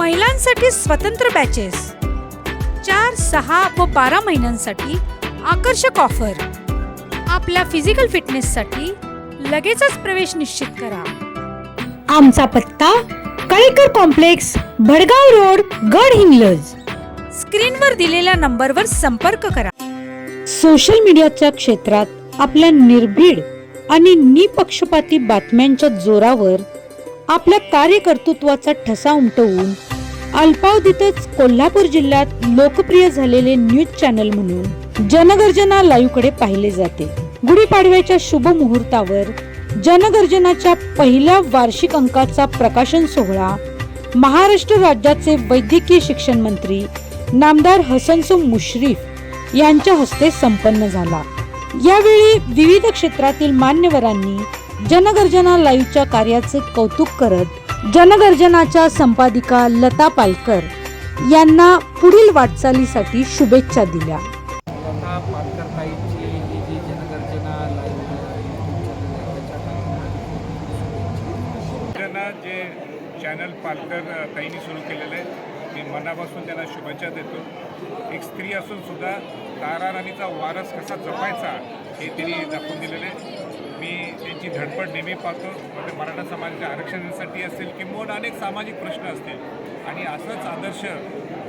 महिलांसाठी स्वतंत्र बॅचेस चार सहा व बारा महिन्यांसाठी आकर्षक ऑफर आपल्या फिजिकल फिटनेससाठी लगेचच प्रवेश निश्चित करा. आमचा पत्ता कळेकर कॉम्प्लेक्स भडगाव रोड गड हिंग्लज. स्क्रीनवर दिलेल्या नंबरवर संपर्क करा. सोशल मीडियाच्या क्षेत्रात आपल्या निर्भीड आणि निपक्षपाती बातम्यांच्या जोरावर आपल्या कार्यकर्तृत्वाचा ठसा उमटवून अल्पावधीतच कोल्हापूर जिल्ह्यात लोकप्रिय झालेले न्यूज चॅनल म्हणून जनगर्जना लाईव्हकडे पाहिले जाते. गुढीपाडव्याच्या शुभ मुहूर्तावर जनगर्जनाच्या पहिल्या वार्षिक अंकाचा प्रकाशन सोहळा महाराष्ट्र राज्याचे वैद्यकीय शिक्षण मंत्री नामदार हसनसो मुश्रीफ यांच्या हस्ते संपन्न झाला. यावेळी विविध क्षेत्रातील मान्यवरांनी जनगर्जना लाईव्हच्या कार्याचे कौतुक करत जनगर्जनाच्या संपादिका लता पालकर यांना पुढील वाटचालीसाठी शुभेच्छा दिल्या. लता पालकरताईची ही जी जनगर्जना त्यांना जे चॅनल पालकर ताईंनी सुरू केलेलं आहे मी मनापासून त्यांना शुभेच्छा देतो. एक स्त्री असून सुद्धा तारा राणीचा वारस कसा जपायचा हे त्यांनी दाखवून दिलेलं आहे. मी त्यांची धडपड नेहमी पाहतो म्हणजे मराठा समाजाच्या आरक्षणासाठी असेल किंवा अनेक सामाजिक प्रश्न असतील. आणि असंच आदर्श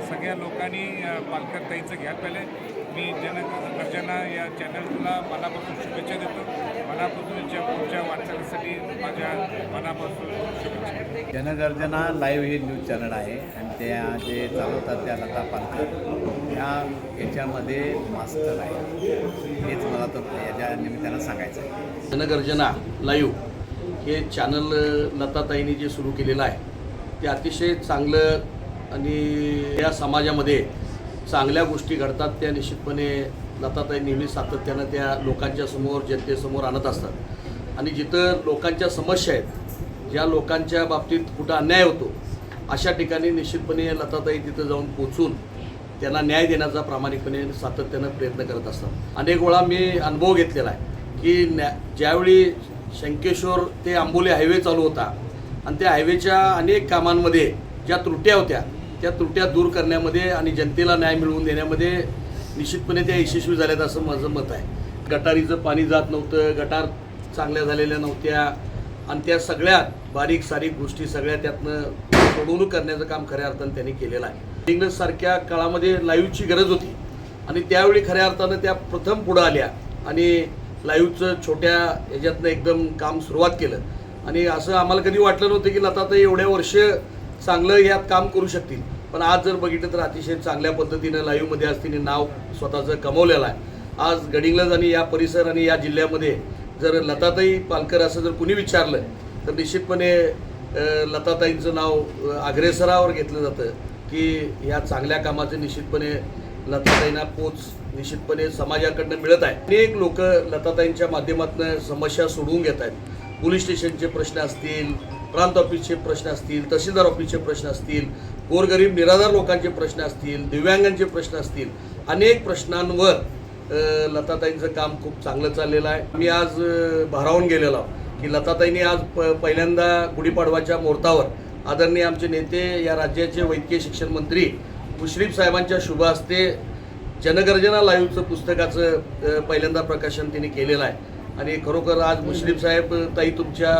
सगळ्या लोकांनी अ, पालकर ताईचं घ्या. पहिले मी जन गर्जना या चॅनलला मनापासून शुभेच्छा देतो. मनापासून ज्या पुढच्या वाटचालीसाठी माझ्या मनापासून शुभेच्छा जनगर्जना लाईव्ह हे न्यूज चॅनल आहे आणि त्या जे चालवतात त्या लता पालकर या याच्यामध्ये मास्टर आहे हेच मला तर याच्या निमित्तानं सांगायचं आहे. जनगर्जना लाईव्ह हे चॅनल लताताईंनी जे सुरू केलेलं आहे ते अतिशय चांगलं आणि या समाजामध्ये चांगल्या गोष्टी घडतात त्या निश्चितपणे लताताई नेहमी सातत्यानं त्या लोकांच्या समोर जनतेसमोर आणत असतात. आणि जिथं लोकांच्या समस्या आहेत ज्या लोकांच्या बाबतीत कुठं अन्याय होतो अशा ठिकाणी निश्चितपणे लताताई तिथं जाऊन पोचून त्यांना न्याय देण्याचा प्रामाणिकपणे सातत्यानं प्रयत्न करत असतात. अनेक वेळा मी अनुभव घेतलेला आहे. की न्या ज्यावेळी शंकेश्वर ते आंबोली हायवे चालू होता आणि त्या हायवेच्या अनेक कामांमध्ये ज्या त्रुट्या होत्या त्या त्रुट्या दूर करण्यामध्ये आणि जनतेला न्याय मिळवून देण्यामध्ये निश्चितपणे त्या यशस्वी झाल्यात असं माझं मत आहे. गटारीचं पाणी जात नव्हतं गटार चांगल्या झालेल्या नव्हत्या आणि त्या सगळ्या बारीक सारीक गोष्टी सगळ्या त्यातनं सोडवणूक करण्याचं काम खऱ्या अर्थानं त्यांनी केलेलं आहे. इंग्रजसारख्या काळामध्ये लाईव्हची गरज होती आणि त्यावेळी खऱ्या अर्थानं त्या प्रथम पुढं आल्या आणि लाईव्हचं छोट्या ह्याच्यातनं एकदम काम सुरुवात केलं. आणि असं आम्हाला कधी वाटलं नव्हतं की लताताई एवढ्या वर्ष चांगलं यात काम करू शकतील. पण आज जर बघितलं तर अतिशय चांगल्या पद्धतीनं लाईव्हमध्ये आज तिने नाव स्वतःचं कमवलेलं आहे. आज गडिंगलज आणि या परिसर आणि या जिल्ह्यामध्ये जर लताताई पालकर असं जर कुणी विचारलं तर निश्चितपणे लताताईंचं नाव अग्रेसरावर घेतलं जातं की ह्या चांगल्या कामाचं निश्चितपणे लताताईंना पोच निश्चितपणे समाजाकडनं मिळत आहे. अनेक लोक लताताईंच्या माध्यमातून समस्या सोडवून घेत आहेत. पोलीस स्टेशनचे प्रश्न असतील प्रांत ऑफिसचे प्रश्न असतील तहसीलदार ऑफिसचे प्रश्न असतील गोरगरीब निराधार लोकांचे प्रश्न असतील दिव्यांगांचे प्रश्न असतील अनेक प्रश्नांवर लताताईंचं काम खूप चांगलं चाललेलं आहे. मी आज भारावून गेलेलो आहो की लताताईंनी आज प पहिल्यांदा गुढीपाडवाच्या मुहूर्तावर आदरणीय आमचे नेते या राज्याचे वैद्यकीय शिक्षण मंत्री मुश्रीफ साहेबांच्या शुभ हस्ते जनगर्जना लाईव्हचं पुस्तकाचं पहिल्यांदा प्रकाशन तिने केलेलं आहे. आणि खरोखर आज मुस्लिम साहेब ताई तुमच्या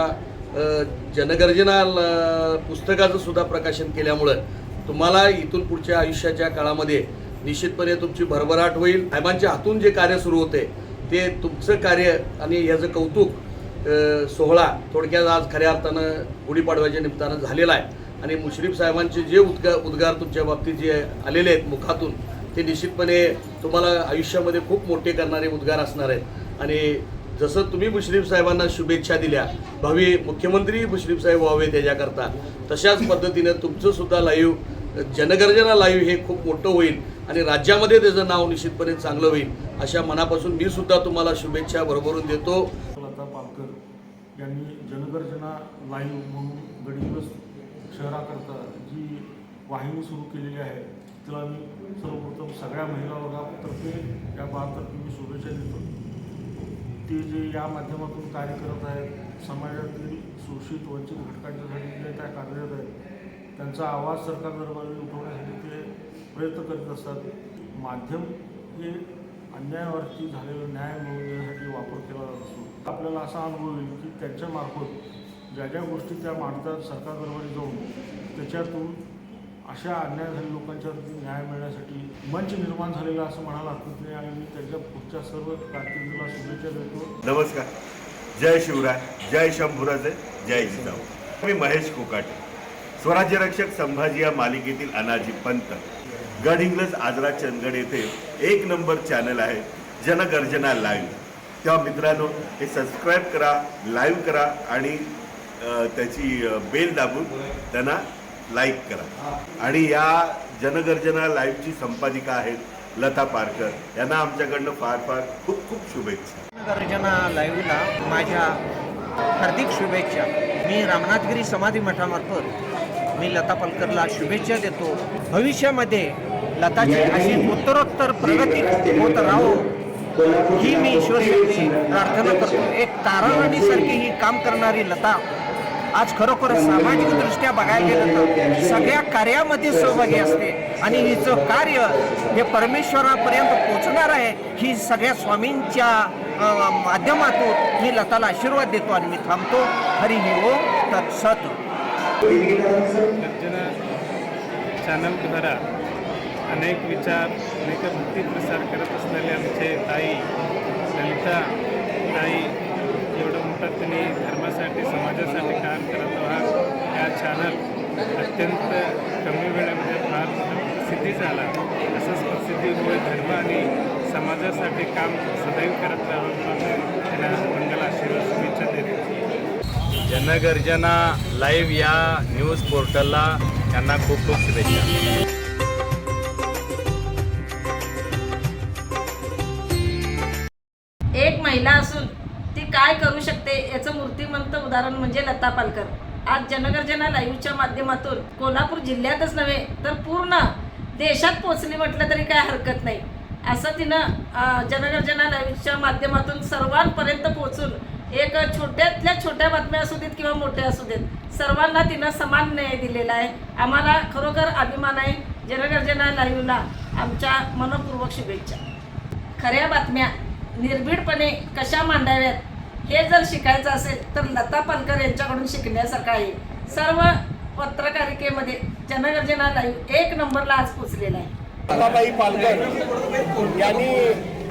जनगर्जना ल- पुस्तकाचं सुद्धा प्रकाशन केल्यामुळं तुम्हाला इथून पुढच्या आयुष्याच्या काळामध्ये निश्चितपणे तुमची भरभराट होईल. साहेबांच्या हातून जे कार्य सुरू होते ते तुमचं कार्य आणि याचं कौतुक सोहळा थोडक्यात आज खऱ्या अर्थानं गुढीपाडव्याच्या निमित्तानं झालेला आहे. आणि मुश्रीफ साहेबांचे जे उद्गा उद्गार तुमच्या बाबतीत जे आलेले आहेत मुखातून ते निश्चितपणे तुम्हाला आयुष्यामध्ये खूप मोठे करणारे उद्गार असणार आहेत. आणि जसं तुम्ही मुश्रीफ साहेबांना शुभेच्छा दिल्या भावी मुख्यमंत्री मुश्रीफ साहेब व्हावे त्याच्याकरता तशाच पद्धतीनं तुमचं सुद्धा लाईव्ह जनगर्जना लाईव्ह हे खूप मोठं होईल आणि राज्यामध्ये त्याचं नाव निश्चितपणे चांगलं होईल अशा मनापासून मी सुद्धा तुम्हाला शुभेच्छा बरोबरून देतो. लता पालकर यांनी जनगर्जना लाईव्ह म्हणून गडिंग्लज शहराकरता जी वाहिनी सुरू केलेली आहे तिला मी सर्वप्रथम सगळ्या महिला वर्गातर्फे या बाबतर्फे मी शुभेच्छा देतो. ते जे या माध्यमातून कार्य करत आहेत समाजातील शोषित वंचित घटकांच्यासाठी जे त्या कार्यरत आहेत त्यांचा आवाज सरकार दरबारी उठवण्यासाठी ते प्रयत्न करीत असतात. माध्यम हे अन्यायावरती झालेला न्याय मिळवण्यासाठी वापर केला जात असतो. आपल्याला असा अनुभव येईल की त्यांच्यामार्फत ज्या ज्या गोष्टी त्या मांडतात सरकार दरबारी जाऊन त्याच्यातून अशा अन्याय झालेल्या न्याय मिळण्यासाठी मंच निर्माण झालेला असं म्हणायला हरकत नाही आणि मी त्यांच्या पुढच्या सर्व कारकिर्दीला शुभेच्छा देतो. नमस्कार. जय शिवराय. जय शंभुराजे. जय जिजाऊ. मी महेश कोकाटे. स्वराज्य रक्षक संभाजी या मालिकेतील अनाजी पंत. गड इंग्लज आजरा चंदगड येथे एक नंबर चॅनल आहे जनगर्जना लाईव्ह तेव्हा मित्रांनो हे सबस्क्राईब करा लाईव्ह करा आणि त्याची बेल दाबून त्यांना लाईक करा. आणि या जनगर्जना लाईव्हची संपादिका आहेत लता पारकर. यांना आमच्याकडनं फार फार खूप खूप शुभेच्छा. जनगर्जना लाईव्हला माझ्या हार्दिक शुभेच्छा. मी रामनाथगिरी समाधी मठामार्फत मी लता पालकरला शुभेच्छा देतो. भविष्यामध्ये लताची अशी उत्तरोत्तर प्रगती होत राहो ही मी ईश्वरशक्ती प्रार्थना करतो. एक ताराराणीसारखी ही काम करणारी लता आज खरोखर सामाजिकदृष्ट्या बघायला गेलं तर सगळ्या कार्यामध्ये सहभागी असते. आणि हिचं कार्य हे परमेश्वरापर्यंत पोचणार आहे ही सगळ्या स्वामींच्या माध्यमातून मी लताला आशीर्वाद देतो आणि मी थांबतो. हरी ही ओम तत्सत चॅनल द्वारा अनेक विचार अनेक भक्ती प्रसार करत असलेले आमचे ताई ललिता ताई एवढं मोठं तुम्ही धर्मासाठी समाजासाठी काम करत आहात या चॅनल अत्यंत कमी वेळेमध्ये फार सिद्धी झाला असंच प्रसिद्धीमुळे धर्म आणि समाजासाठी काम सदैव करत राहावं त्यांना मंगल आशीर्वाद शुभेच्छा देते जनगर्जना लाईव्ह या न्यूज पोर्टलला त्यांना खूप खूप शुभेच्छा. काय करू शकते याचं मूर्तिमंत उदाहरण म्हणजे लता पालकर. आज जनगर्जना लाईव्हच्या माध्यमातून कोल्हापूर जिल्ह्यातच नव्हे तर पूर्ण देशात पोचली म्हटलं तरी काय हरकत नाही. असं तिनं जनगर्जना लाईव्हच्या माध्यमातून सर्वांपर्यंत पोचून एक छोट्यातल्या छोट्या बातम्या असू देत किंवा मोठ्या असू देत सर्वांना तिनं समान न्याय दिलेला आहे. आम्हाला खरोखर अभिमान आहे जनगर्जना लाईव्हला आमच्या मनपूर्वक शुभेच्छा. खऱ्या बातम्या निर्भीडपणे कशा मांडाव्यात हे जर शिकायचं असेल तर लता पालकर यांच्याकडून शिकण्यासारखं आहे. सर्व पत्रकारिकेमध्ये जनगर्जना लाईव्ह एक नंबरला आज पोचलेला आहे. लताबाई पालकर यांनी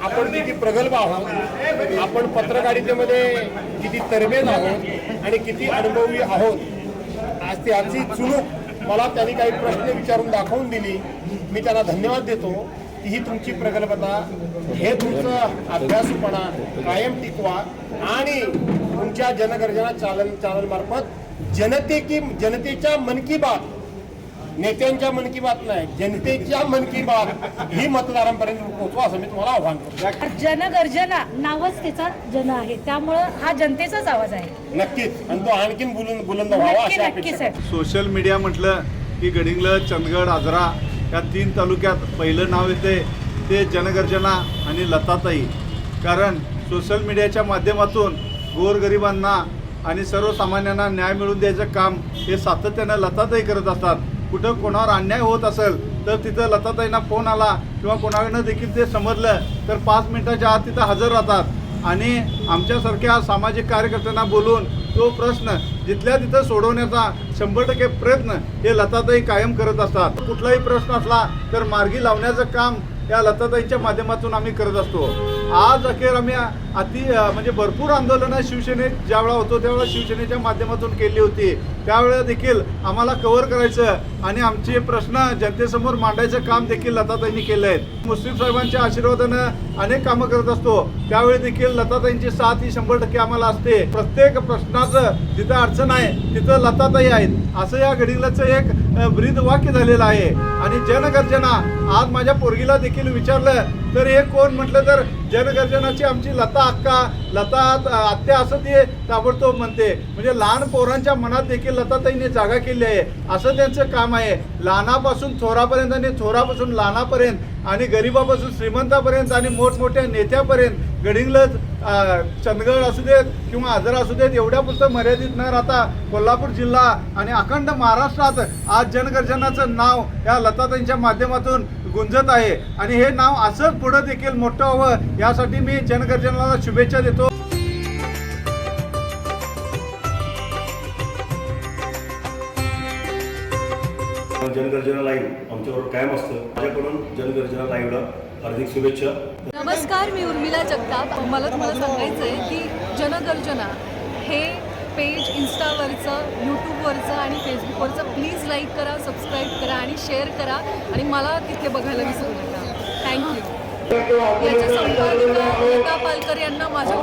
आपण किती प्रगल्भ आहोत आपण पत्रकारितेमध्ये किती तरबेज आहोत आणि किती अनुभवी आहोत आज त्यांची चुणूक मला त्यांनी काही प्रश्न विचारून दाखवून दिली. मी त्यांना धन्यवाद देतो. ही तुमची प्रगल्भता हे तुमचं अभ्यासूपणा कायम टिकवा आणि तुमच्या जनगर्जना चालन चॅनलमार्फत जनते की जनतेच्या मन की बात नेत्यांच्या मन की बात नाही जनतेच्या मन की बात ही मतदारांपर्यंत पोहोचवा असं मी तुम्हाला आव्हान करतो. जनगर्जना नावच त्याचा जन आहे. त्यामुळं हा जनतेचाच आवाज आहे. नक्कीच. आणि तो आणखीन बुलंद बुलंद व्हावा नक्की अशी नक्की अपेक्षा साहेब. सोशल मीडिया म्हटलं की गडिंग्लज चंदगड आजरा या तीन तालुक्यात पहिलं नाव येते ते जनगर्जना आणि लताताई. कारण सोशल मीडियाच्या माध्यमातून गोरगरिबांना आणि सर्वसामान्यांना न्याय मिळवून द्यायचं काम हे सातत्यानं लताताई करत असतात. कुठं कोणावर अन्याय होत असेल तर तिथं लताताईंना फोन आला किंवा कोणाकडनं देखील ते समजलं तर पाच मिनिटाच्या आत तिथं हजर राहतात. आणि आमच्यासारख्या सामाजिक कार्यकर्त्यांना बोलून तो प्रश्न जिथल्या तिथं सोडवण्याचा शंभर टक्के प्रयत्न हे लताताई कायम करत असतात. कुठलाही प्रश्न असला तर मार्गी लावण्याचं काम या लताताईंच्या माध्यमातून आम्ही करत असतो. आज अखेर आम्ही अति म्हणजे भरपूर आंदोलनं शिवसेनेत ज्यावेळा होतो त्यावेळेला शिवसेनेच्या माध्यमातून केली होती. त्यावेळेला देखील आम्हाला कव्हर करायचं आणि आमचे प्रश्न जनतेसमोर मांडायचं काम देखील लताताईंनी केलं आहे मुस्लिम साहेबांच्या आशीर्वादानं अनेक कामं करत असतो. त्यावेळी देखील लताताईंची साथ ही शंभर टक्के आम्हाला असते. प्रत्येक प्रश्नाचं जिथं अडचण आहे तिथं लताताई आहेत. असं या घडीलाचं एक ब्रीद वाक्य झालेलं आहे. आणि जनगर्जना आज माझ्या पोरगीला देखील विचारलं तर हे कोण? म्हटलं तर जनगर्जनाची आमची लता अक्का लता आत्या असं ते ताबडतोब म्हणते. म्हणजे लहान पोरांच्या मनात देखील लताताईने जागा केली आहे. असं त्यांचं काम आहे. लहानापासून थोरापर्यंत आणि थोरापासून लहानापर्यंत आणि गरिबापासून श्रीमंतापर्यंत आणि मोठमोठ्या नेत्यापर्यंत गडिंगलज चंदगड असू देत किंवा आजरा असू देत एवढ्या पुरतं मर्यादित न राहता कोल्हापूर जिल्हा आणि अखंड महाराष्ट्रात आज जनगर्जनाचं नाव या लताताईंच्या माध्यमातून गुंजत आहे. आणि हे नाव असंच पुढं देखील मोठं व्हावं यासाठी मी जनगर्जनाला शुभेच्छा देतो. जनगर्जना लाईव्ह आमच्याबरोबर कायम असतं. माझ्याकडून जनगर्जना लाईव्हला हार्दिक शुभेच्छा. नमस्कार मी उर्मिला जगताप. मला तुम्हाला सांगायचं आहे की जनगर्जना हे पेज इन्स्टावरचं यूट्यूबवरचं आणि फेसबुकवरचं प्लीज लाईक करा सबस्क्राईब करा आणि शेअर करा. आणि मला तिथे बघायला विसरू नका. थँक्यू याचे संपादिका लता पालकर यांना माझ्या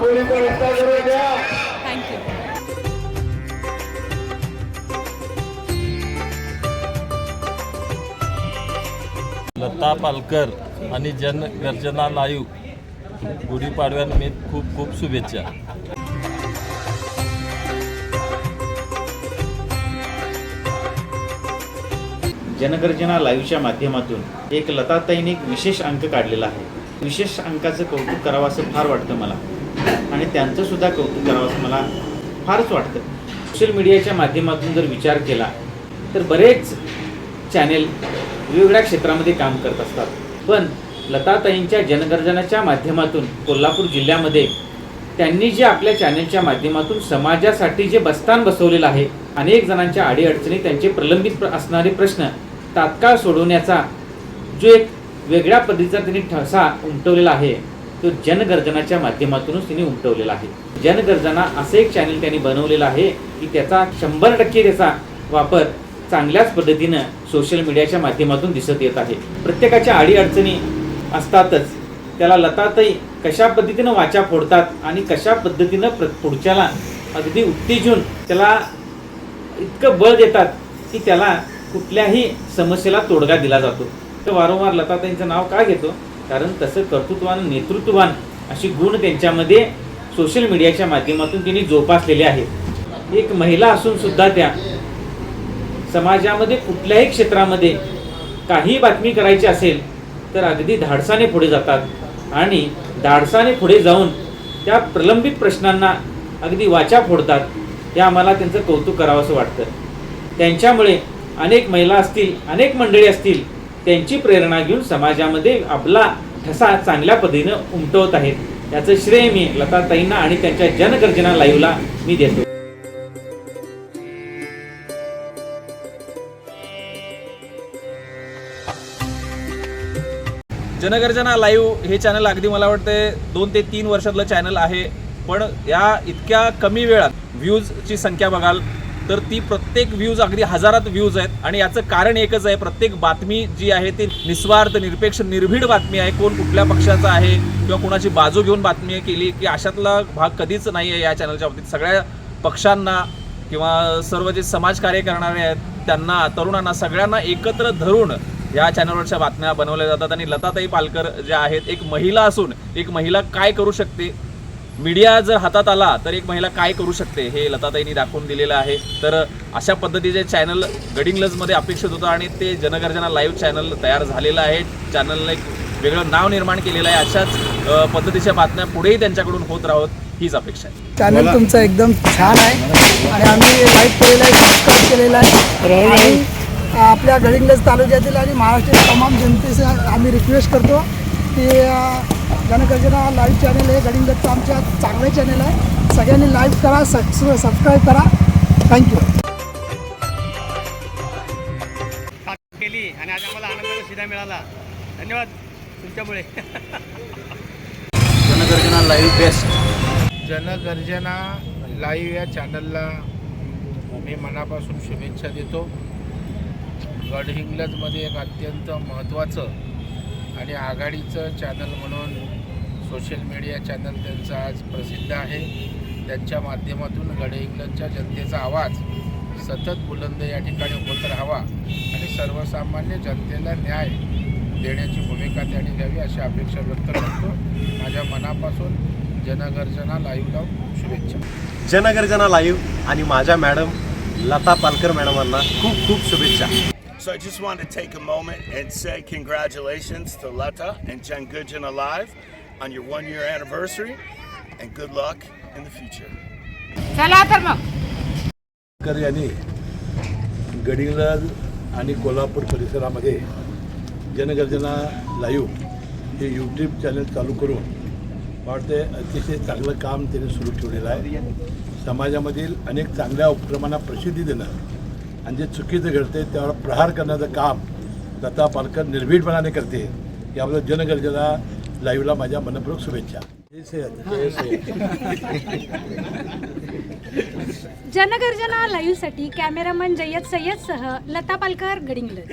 लता पालकर आणि जनगर्जना लाईव्ह गुढीपाडव्यानिमित्त खूप खूप शुभेच्छा. जनगर्जना लाईव्हच्या माध्यमातून एक लताताईने एक विशेष अंक काढलेला आहे. विशेष अंकाचं कौतुक करावं असं फार वाटतं मला. आणि त्यांचं सुद्धा कौतुक करावं असं मला फारच वाटतं. सोशल मीडियाच्या माध्यमातून जर विचार केला तर बरेच चॅनेल वेगवेगळ्या क्षेत्रामध्ये काम करत असतात. पण लताताईंच्या जनगर्जनाच्या माध्यमातून कोल्हापूर जिल्ह्यामध्ये त्यांनी जे आपल्या चॅनलच्या माध्यमातून समाजासाठी जे बस्तान बसवलेलं आहे अनेक जणांच्या अडीअडचणी त्यांचे प्रलंबित प्र- असणारे प्रश्न तात्काळ सोडवण्याचा जो एक वेगळ्या पद्धतीचा त्यांनी ठसा उमटवलेला आहे तो जनगर्जनाच्या माध्यमातूनच त्यांनी उमटवलेला आहे. जनगर्जना असं एक चॅनल त्यांनी बनवलेलं आहे की त्याचा शंभर टक्के त्याचा वापर चांगल्याच पद्धतीनं सोशल मीडियाच्या माध्यमातून दिसत येत आहे. प्रत्येकाच्या अडीअडचणी असतातच. त्याला लताताई कशा पद्धतीनं वाचा फोडतात आणि कशा पद्धतीनं प्र पुढच्याला अगदी उत्तेजून त्याला इतकं बळ देतात की त्याला कुठल्याही समस्येला तोडगा दिला जातो. तर वारंवार लताताईंचं नाव का घेतो? कारण तसं कर्तृत्वान नेतृत्ववान अशी गुण त्यांच्यामध्ये सोशल मीडियाच्या माध्यमातून त्यांनी जोपासलेले आहेत. एक महिला असून सुद्धा त्या समाजामध्ये कुठल्याही क्षेत्रामध्ये काही बातमी करायची असेल तर अगदी धाडसाने पुढे जातात. आणि धाडसाने पुढे जाऊन त्या प्रलंबित प्रश्नांना अगदी वाचा फोडतात. हे आम्हाला त्यांचं कौतुक करावं असं वाटतं. त्यांच्यामुळे अनेक महिला असतील अनेक मंडळी असतील त्यांची प्रेरणा घेऊन समाजामध्ये आपला ठसा चांगल्या पद्धतीनं उमटवत आहेत. याचं श्रेय मी लताताईंना आणि त्यांच्या जनगर्जना लाईव्हला मी देतो. जनगर्जना लाईव्ह हे चॅनल अगदी मला वाटते दोन ते तीन वर्षातलं चॅनल आहे. पण या इतक्या कमी वेळात व्ह्यूजची संख्या बघाल तर ती प्रत्येक व्ह्यूज अगदी हजारात व्ह्यूज आहेत. आणि याचं कारण एकच आहे प्रत्येक बातमी जी आहे ती निस्वार्थ निरपेक्ष निर्भीड बातमी आहे. कोण कुठल्या पक्षाचा आहे किंवा कोणाची बाजू घेऊन बातमी केली की अशातला भाग कधीच नाही आहे या चॅनलच्या बाबतीत. सगळ्या पक्षांना किंवा सर्व जे समाजकार्य करणारे आहेत त्यांना तरुणांना सगळ्यांना एकत्र धरून या चॅनलवरच्या बातम्या बनवल्या जातात आणि लताताई पालकर ज्या आहेत एक महिला असून एक महिला काय करू शकते? मीडिया जर हातात आला तर एक महिला काय करू शकते? हे लताताईंनी दाखवून दिलेलं आहे. तर अशा पद्धतीचे चॅनल गडिंग्लजमध्ये अपेक्षित होतं आणि ते जनगर्जना लाईव्ह चॅनल तयार झालेलं आहे. चॅनलने एक वेगळं नाव निर्माण केलेलं आहे. अशाच पद्धतीच्या बातम्या पुढेही त्यांच्याकडून होत राहोत हीच अपेक्षा आहे. चॅनल तुमचं एकदम छान आहे. आणि आम्ही लाईक केलेलं आहे सबस्क्राईब केलेलं आहे. आपल्या गडिंग्लज तालुक्यातील आणि महाराष्ट्रातील तमाम जनतेचे आम्ही रिक्वेस्ट करतो की जनगर्जना लाईव्ह चॅनल हे गडिंग्लजचं आमच्या चांगलं चॅनल आहे. सगळ्यांनी लाईव्ह करा सबस सबस्क्राईब करा. थँक्यू केली आणि आज आम्हाला आनंदाचा शिधा मिळाला. धन्यवाद तुमच्यामुळे. Jangarjana live best Jangarjana live या चॅनलला मी मनापासून शुभेच्छा देतो. गडहिंग्लजमध्ये एक अत्यंत महत्त्वाचं आणि आघाडीचं चॅनल म्हणून सोशल मीडिया चॅनल त्यांचं आज प्रसिद्ध आहे. त्यांच्या माध्यमातून गडहिंग्लजच्या जनतेचा आवाज सतत बुलंद या ठिकाणी होत राहावा आणि सर्वसामान्य जनतेला न्याय देण्याची भूमिका त्यांनी द्यावी अशी अपेक्षा व्यक्त करतो. माझ्या मनापासून जनगर्जना लाईव्हला शुभेच्छा. जनगर्जना लाईव्ह आणि माझ्या मॅडम लता पालकर मॅडमांना खूप खूप शुभेच्छा. So I just want to take a moment and say congratulations to Lata and Jen Goodgen Alive on your one year anniversary and good luck in the future. चला तर मग पालकर यांनी गडिंग्लज आणि कोल्हापूर परिसरामध्ये जनगर्जना लाईव्ह हे यूट्यूब चॅनल चालू करून वाटते अतिशय चांगलं काम त्यांनी सुरू ठेवलेलं आहे समाजामधील अनेक चांगल्या उपक्रमांना प्रसिद्धी देणं आणि जे चुकीचं घडते त्यावर प्रहार करण्याचं काम लता पालकर निर्भीडपणाने करते. याबद्दल जनगर्जना लाईव्हला माझ्या मनपूर्वक शुभेच्छा. जनगर्जना लाईव्हसाठी कॅमेरामन जय्यद सय्यदसह लता पालकर गडिंग्लज.